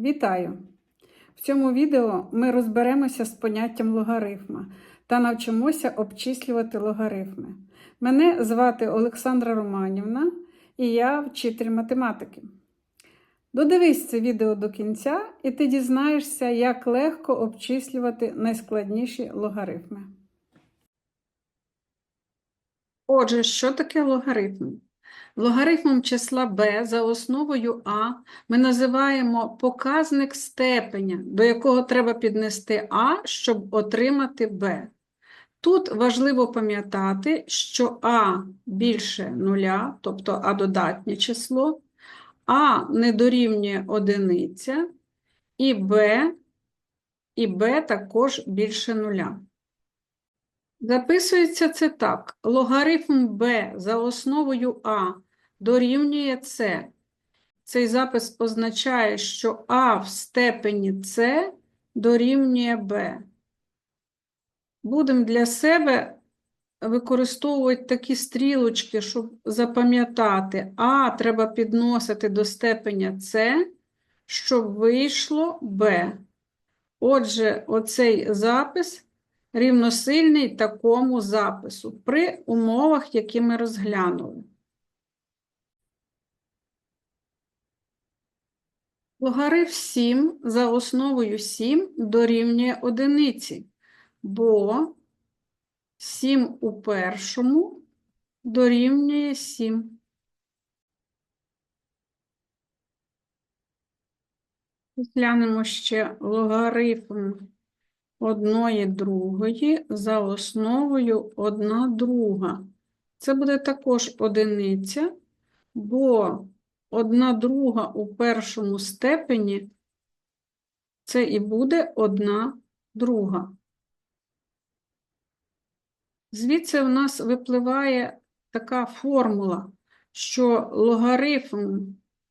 Вітаю! В цьому відео ми розберемося з поняттям логарифма та навчимося обчислювати логарифми. Мене звати Олександра Романівна і я вчитель математики. Додивись це відео до кінця, і ти дізнаєшся, як легко обчислювати найскладніші логарифми. Отже, що таке логарифм? Логарифмом числа b за основою а ми називаємо показник степеня, до якого треба піднести а, щоб отримати b. Тут важливо пам'ятати, що а більше нуля, тобто а додатнє число, а не дорівнює одиниця, і b, і b також більше нуля. Записується це так. Логарифм b за основою а дорівнює c. Цей запис означає, що а в степені c дорівнює b. Будемо для себе використовувати такі стрілочки, щоб запам'ятати, а треба підносити до степеня c, щоб вийшло b. Отже, оцей запис рівносильний такому запису при умовах, які ми розглянули. Логарифм 7 за основою 7 дорівнює одиниці, бо 7 у першому дорівнює 7. Глянемо ще логарифм одної другої за основою одна друга. Це буде також одиниця, бо одна друга у першому степені це і буде одна друга. Звідси в нас випливає така формула, що логарифм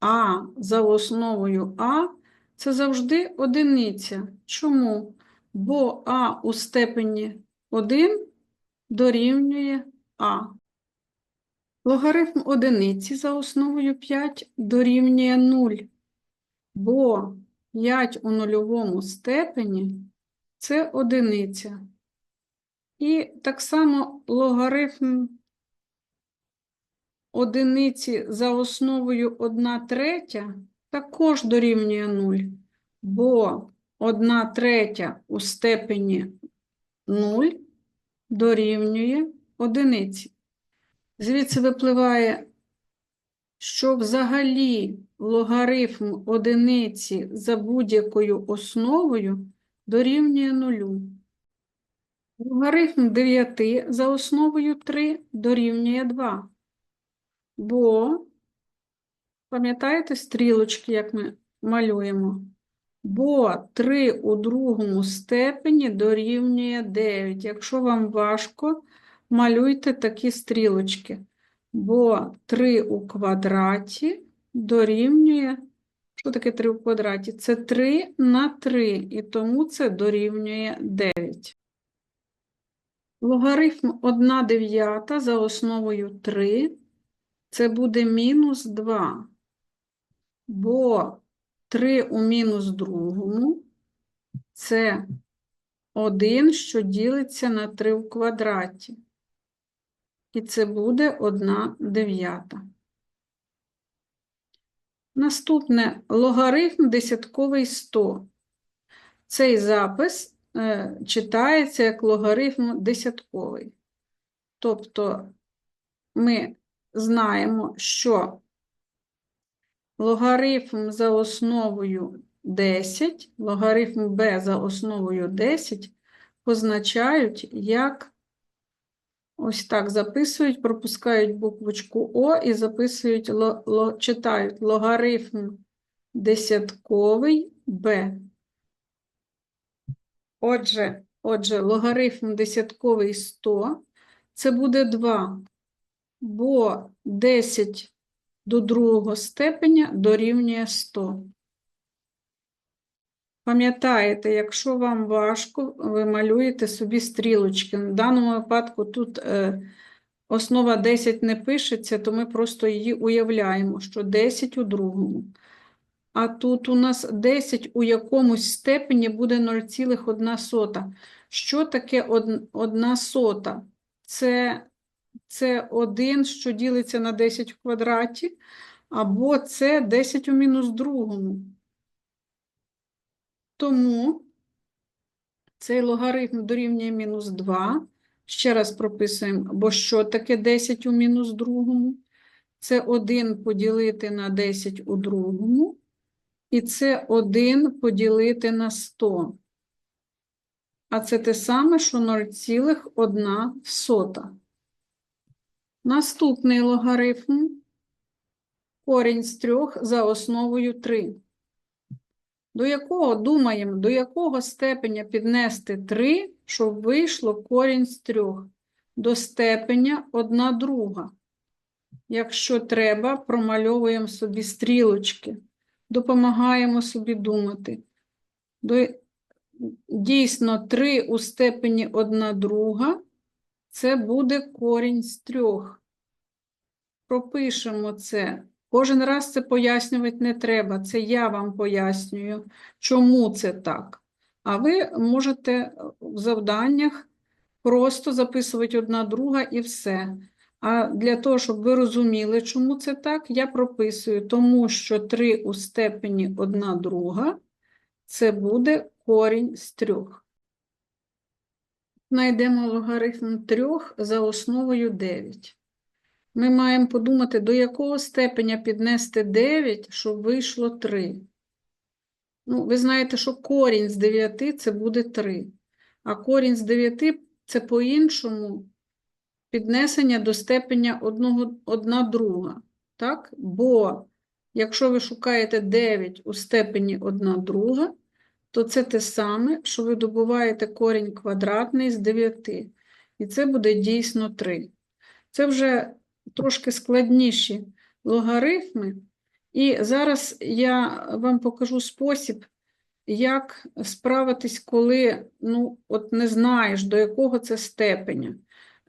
А за основою А це завжди одиниця. Чому? Бо А у степені 1 дорівнює А. Логарифм одиниці за основою 5 дорівнює 0, бо 5 у нульовому степені це одиниця. І так само логарифм одиниці за основою 1 третя також дорівнює 0, бо 1 третя у степені 0 дорівнює одиниці. Звідси випливає, що взагалі логарифм одиниці за будь-якою основою дорівнює нулю. Логарифм 9 за основою 3 дорівнює 2. Бо, пам'ятаєте стрілочки, як ми малюємо? Бо 3 у другому степені дорівнює 9. Якщо вам важко, малюйте такі стрілочки. Бо 3 у квадраті дорівнює. Що таке 3 у квадраті? Це 3 на 3, і тому це дорівнює 9. Логарифм 1 дев'ята за основою 3 це буде мінус 2. Бо 3 у мінус другому це 1, що ділиться на 3 в квадраті. І це буде 1 дев'ята. Наступне логарифм десятковий 100. Цей запис е, читається як логарифм десятковий. Тобто ми знаємо, що логарифм за основою 10, логарифм b за основою 10 позначають як ось так записують, пропускають буквочку О і записують, ло, читають логарифм десятковий b. Отже, отже, логарифм десятковий 100 це буде 2, бо 10 до другого степеня дорівнює 100. Пам'ятаєте, якщо вам важко, ви малюєте собі стрілочки. В даному випадку тут е, основа 10 не пишеться, то ми просто її уявляємо, що 10 у другому. а тут у нас 10 у якомусь степені буде 0,1. Що таке 1 сота? Це, це 1, що ділиться на 10 в квадраті, або це 10 у мінус другому. Тому цей логарифм дорівнює мінус 2. Ще раз прописуємо, бо що таке 10 у мінус другому? Це 1 поділити на 10 у другому, і це 1 поділити на 100. А це те саме, що 0,1 сота. Наступний логарифм корінь з 3 за основою 3. До якого, думаємо, до якого степеня піднести 3, щоб вийшло корінь з 3? До степеня 1 друга. Якщо треба, промальовуємо собі стрілочки, допомагаємо собі думати. До... Дійсно, 3 у степені 1 друга – це буде корінь з 3. Пропишемо це. Кожен раз це пояснювати не треба. Це я вам пояснюю, чому це так. А ви можете в завданнях просто записувати одна друга і все. А для того, щоб ви розуміли, чому це так, я прописую, тому що 3 у степені 1 друга це буде корінь з 3. Знайдемо логарифм 3 за основою 9. Ми маємо подумати, до якого степеня піднести 9, щоб вийшло 3. Ну, ви знаєте, що корінь з 9 це буде 3. А корінь з 9 це по-іншому піднесення до степеня 1 друга. Так? Бо якщо ви шукаєте 9 у степені 1 друга, то це те саме, що ви добуваєте корінь квадратний з 9. І це буде дійсно 3. Це вже трошки складніші логарифми. І зараз я вам покажу спосіб, як справитись, коли ну, от не знаєш, до якого це степеня.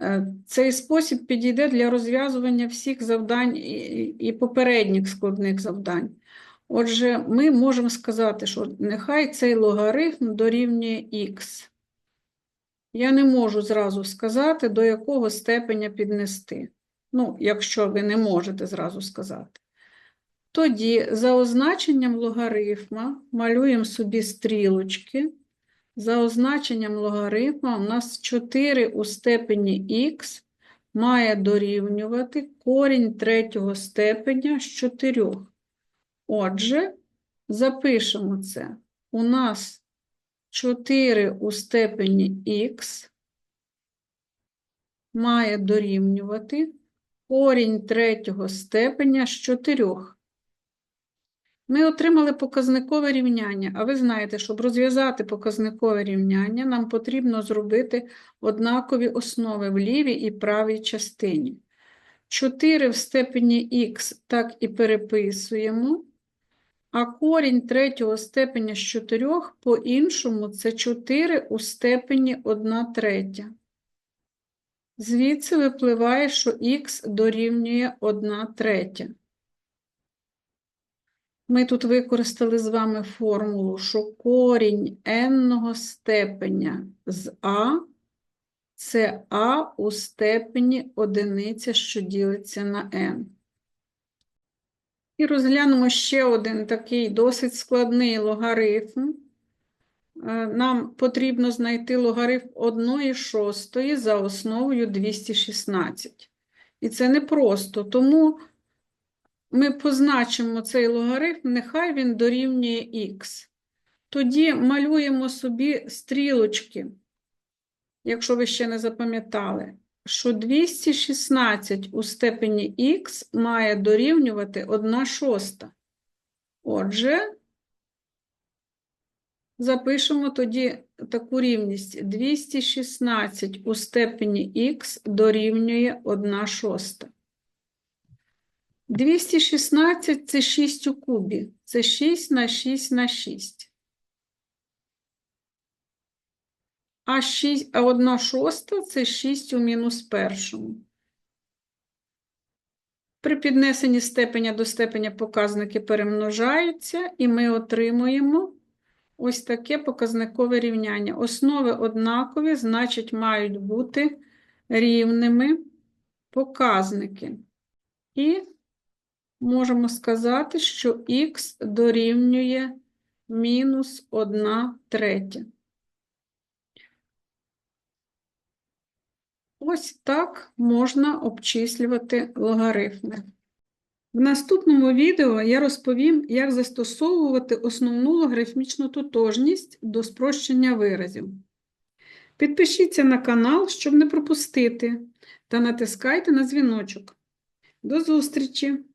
Е, Цей спосіб підійде для розв'язування всіх завдань і, і попередніх складних завдань. Отже, ми можемо сказати, що нехай цей логарифм дорівнює х. Я не можу зразу сказати, до якого степеня піднести. Ну, якщо ви не можете зразу сказати. Тоді за означенням логарифма малюємо собі стрілочки. За означенням логарифма у нас 4 у степені х має дорівнювати корінь третього степеня з 4. Отже, запишемо це. У нас 4 у степені х має дорівнювати корінь третього степеня з 4. Ми отримали показникове рівняння, а ви знаєте, щоб розв'язати показникове рівняння, нам потрібно зробити однакові основи в лівій і правій частині. 4 в степені х так і переписуємо, а корінь третього степеня з 4 по-іншому це 4 у степені 1 третя. Звідси випливає, що х дорівнює 1 третя. Ми тут використали з вами формулу, що корінь n степеня з а це а у степені одиниця, що ділиться на n. І розглянемо ще один такий досить складний логарифм. Е, нам потрібно знайти логарифм 1 шостої за основою 216. І це не просто, тому ми позначимо цей логарифм, нехай він дорівнює х. Тоді малюємо собі стрілочки, якщо ви ще не запам'ятали, що 216 у степені х має дорівнювати 1 шоста. Отже, Запишемо тоді таку рівність. 216 у степені х дорівнює 1 шоста. 216 це 6 у кубі. Це 6 на 6 на 6. А 6, а 1 шоста це 6 у мінус першому. При піднесенні степеня до степеня показники перемножаються, і ми отримуємо ось таке показникове рівняння. Основи однакові, значить, мають бути рівними показники. І можемо сказати, що х дорівнює мінус 1 третя. Ось так можна обчислювати логарифми. В наступному відео я розповім, як застосовувати основну логарифмічну тотожність до спрощення виразів. Підпишіться на канал, щоб не пропустити, та натискайте на дзвіночок. До зустрічі!